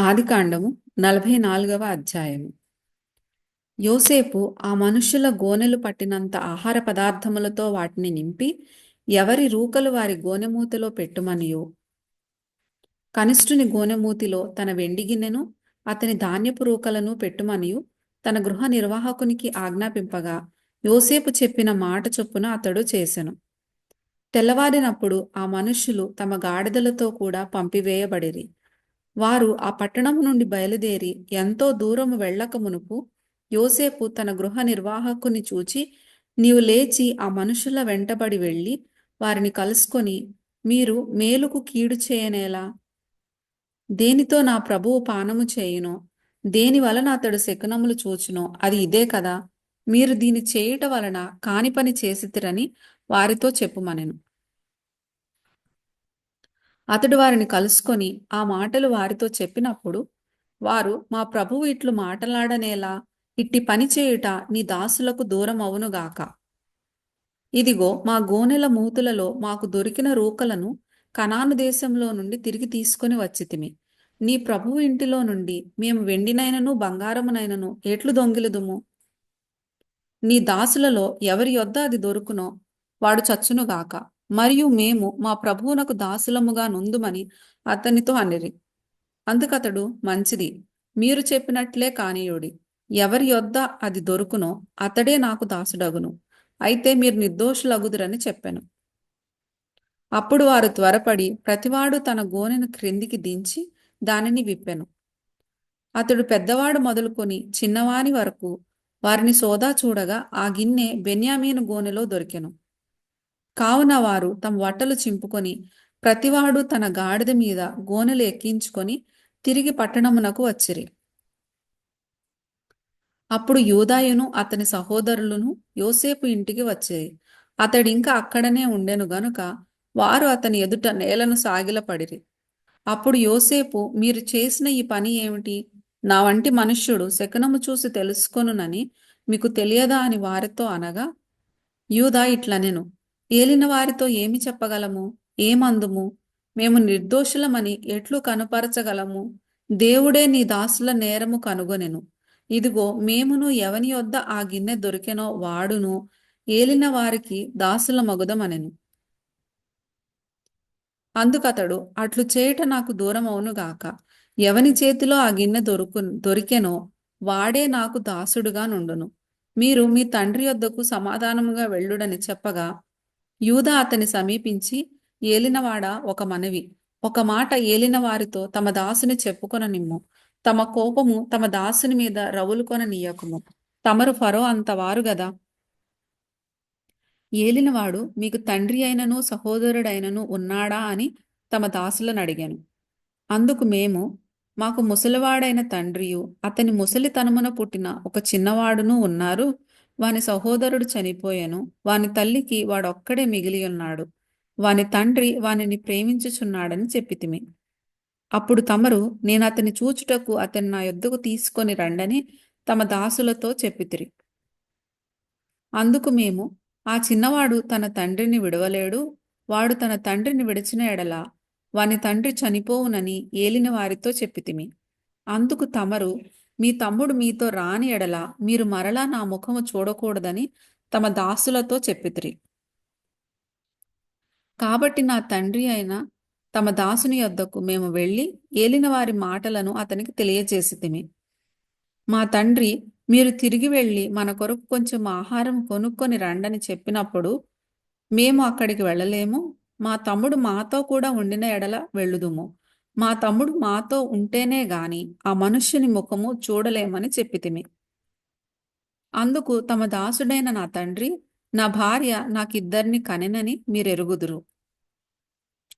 ఆదికాండము నలభై నాలుగవ అధ్యాయము. యోసేపు ఆ మనుష్యుల గోనెలు పట్టినంత ఆహార పదార్థములతో వాటిని నింపి ఎవరి రూకలు వారి గోనెమూతిలో పెట్టుమనియో? కనిష్ఠుని గోనెమూతిలో తన వెండి గిన్నెను అతని ధాన్యపు రూకలను పెట్టుమనియు? తన గృహ నిర్వాహకునికి ఆజ్ఞాపింపగా యోసేపు చెప్పిన మాట చొప్పున అతడు చేసెను. తెల్లవారినప్పుడు ఆ మనుష్యులు తమ గాడిదలతో కూడా పంపివేయబడిరి. వారు ఆ పట్టణము నుండి బయలుదేరి ఎంతో దూరము వెళ్ళక మునుపు యోసేపు తన గృహ నిర్వాహకుని చూచి నీవు లేచి ఆ మనుషుల వెంటబడి వెళ్ళి వారిని కలుసుకొని మీరు మేలుకు కీడు చేయనేలా? దేనితో నా ప్రభువు పానము చేయునో దేని వలన అతడు శకునములు చూచునో అది ఇదే కదా. మీరు దీని చేయుట వలన కాని పని చేసితిరని వారితో చెప్పుమనెను. అతడు వారిని కలుసుకొని ఆ మాటలు వారితో చెప్పినప్పుడు వారు మా ప్రభువు ఇట్లు మాటలాడనేలా ఇట్టి పని చేయుట నీ దాసులకు దూరం అవునుగాక ఇదిగో మా గోనెల మూతులలో మాకు దొరికిన రూకలను కనాను దేశంలో నుండి తిరిగి తీసుకొని వచ్చితిమి. నీ ప్రభువు ఇంటిలో నుండి మేము వెండినైనను బంగారమునైనను ఎట్లు దొంగిలుదుము? నీ దాసులలో ఎవరి యొద్ద అది దొరుకునో వాడు చచ్చునుగాక మరియు మేము మా ప్రభువునకు దాసులముగా నుందుమని అతనితో అనిరి. అందుకతడు మంచిది మీరు చెప్పినట్లే కానీయుడి. ఎవరి యొద్ద అది దొరుకునో అతడే నాకు దాసుడగును. అయితే మీరు నిర్దోషులగుదురని చెప్పాను. అప్పుడు వారు త్వరపడి ప్రతివాడు తన గోనెను క్రిందికి దించి దానిని విప్పెను. అతడు పెద్దవాడు మొదలుకొని చిన్నవాని వరకు వారిని సోదా చూడగా ఆ గిన్నె బెన్యామీను గోనెలో దొరికెను. కావున వారు తమ వట్టలు చింపుకొని ప్రతివాడు తన గాడిద మీద గోనెలు ఎక్కించుకొని తిరిగి పట్టణమునకు వచ్చిరి. అప్పుడు యూదాయును అతని సహోదరులను యోసేపు ఇంటికి వచ్చేది అతడింకా అక్కడనే ఉండెను గనుక వారు అతని ఎదుట నేలను సాగిలపడిరి. అప్పుడు యోసేపు మీరు చేసిన ఈ పని ఏమిటి? నా వంటి మనుష్యుడు శకనము చూసి తెలుసుకొనునని మీకు తెలియదా అని వారితో అనగా యూదా ఇట్లనెను. ఏలిన వారితో ఏమి చెప్పగలము? ఏమందుము? మేము నిర్దోషులమని ఎట్లు కనుపరచగలము? దేవుడే నీ దాసుల నేరము కనుగొనెను. ఇదిగో మేమును ఎవని యొద్ద ఆ గిన్నె దొరికెనో వాడును ఏలిన వారికి దాసుల మగుదమనెను. అందుకతడు అట్లు చేయట నాకు దూరమవునుగాక ఎవని చేతిలో ఆ గిన్నె దొరుకు దొరికెనో వాడే నాకు దాసుడుగా నుండును. మీరు మీ తండ్రి యొద్దకు సమాధానముగా వెళ్ళుడని చెప్పగా యూదా అతని సమీపించి ఏలినవాడ ఒక మనవి. ఒక మాట ఏలిన వారితో తమ దాసుని చెప్పుకొననిమ్ము. తమ కోపము తమ దాసుని మీద రవులుకొననియకుము. తమరు ఫరో అంతవారు గదా? ఏలినవాడు మీకు తండ్రి అయినను సహోదరుడైనను ఉన్నాడా అని తమ దాసులను అడిగాను. అందుకు మేము మాకు ముసలివాడైన తండ్రియు అతని ముసలితనమున పుట్టిన ఒక చిన్నవాడును ఉన్నారు. వాని సహోదరుడు చనిపోయాను. వాని తల్లికి వాడొక్కడే మిగిలి ఉన్నాడు వాని తండ్రి వానిని ప్రేమించుచున్నాడని చెప్పితిమి. అప్పుడు తమరు నేను అతని చూచుటకు అతని నా యొద్దకు తీసుకొని రండని తమ దాసులతో చెప్పితిరి. అందుకు మేము ఆ చిన్నవాడు తన తండ్రిని విడవలేడు వాడు తన తండ్రిని విడిచిన ఎడల వాని తండ్రి చనిపోవునని ఏలిన వారితో చెప్పితిమి. అందుకు తమరు మీ తమ్ముడు మీతో రాని ఎడల మీరు మరలా నా ముఖము చూడకూడదని తమ దాసులతో చెప్పితిరి. కాబట్టి నా తండ్రి అయిన తమ దాసుని యొద్దకు మేము వెళ్ళి ఏలిన వారి మాటలను అతనికి తెలియజేసితిమి. మా తండ్రి మీరు తిరిగి వెళ్ళి మన కొరకు కొంచెం ఆహారం కొనుక్కొని రండని చెప్పినప్పుడు మేము అక్కడికి వెళ్ళలేము. మా తమ్ముడు మాతో కూడా ఉండిన ఎడల వెళ్ళుదుము. మా తమ్ముడు మాతో ఉంటేనే గాని ఆ మనుష్యుని ముఖము చూడలేమని చెప్పితిమి. అందుకు తమ దాసుడైన నా తండ్రి నా భార్య నాకిద్దరిని కనెనని మీరెరుగుదురు.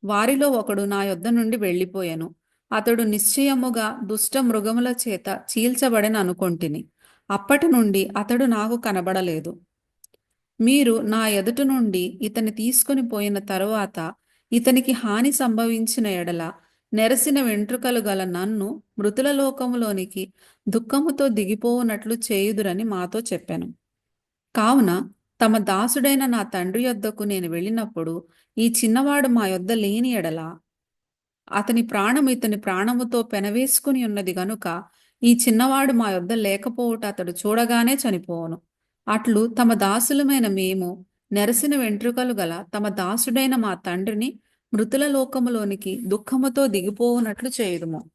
వారిలో ఒకడు నా యొద్ద నుండి వెళ్ళిపోయాను. అతడు నిశ్చయముగా దుష్ట మృగముల చేత చీల్చబడని అనుకొంటిని. అప్పటి నుండి అతడు నాకు కనబడలేదు. మీరు నా ఎదుట నుండి ఇతని తీసుకుని పోయిన తరువాత ఇతనికి హాని సంభవించిన ఎడల నెరసిన వెంట్రుకలు గల నన్ను మృతుల లోకములోనికి దుఃఖముతో దిగిపోవునట్లు చేయుదురని మాతో చెప్పాను. కావున తమ దాసుడైన నా తండ్రి యొద్దకు నేను వెళ్ళినప్పుడు ఈ చిన్నవాడు మా యొద్ద లేని ఎడల అతని ప్రాణము ఇతని ప్రాణముతో పెనవేసుకుని ఉన్నది గనుక ఈ చిన్నవాడు మా యొద్ద లేకపోవుట అతడు చూడగానే చనిపోవును. అట్లు తమ దాసులమైన మేము నెరసిన వెంట్రుకలు గల తమ దాసుడైన మా తండ్రిని మృతుల లోకములోనికి దుఃఖముతో దిగిపోవునట్లు చేయుదుము.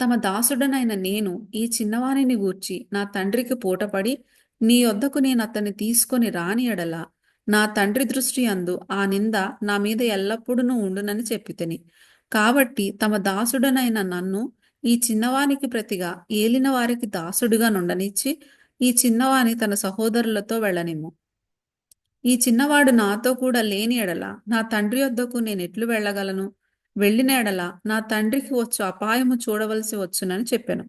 తమ దాసుడనైన నేను ఈ చిన్నవాణిని గూర్చి నా తండ్రికి పూటపడి నీ యొద్దకు నేను అతన్ని తీసుకొని రాని ఎడల నా తండ్రి దృష్టి అందు ఆ నింద నా మీద ఎల్లప్పుడూ ఉండునని చెప్పితిని. కాబట్టి తమ దాసుడనైన నన్ను ఈ చిన్నవానికి ప్రతిగా ఏలిన వారికి దాసుడిగా నుండనిచ్చి ఈ చిన్నవాని తన సహోదరులతో వెళ్ళనిమ్ము. ఈ చిన్నవాడు నాతో కూడా లేని ఎడల నా తండ్రి వద్దకు నేను ఎట్లు వెళ్ళగలను? వెళ్ళిన ఎడల నా తండ్రికి వచ్చు అపాయము చూడవలసి వచ్చునని చెప్పాను.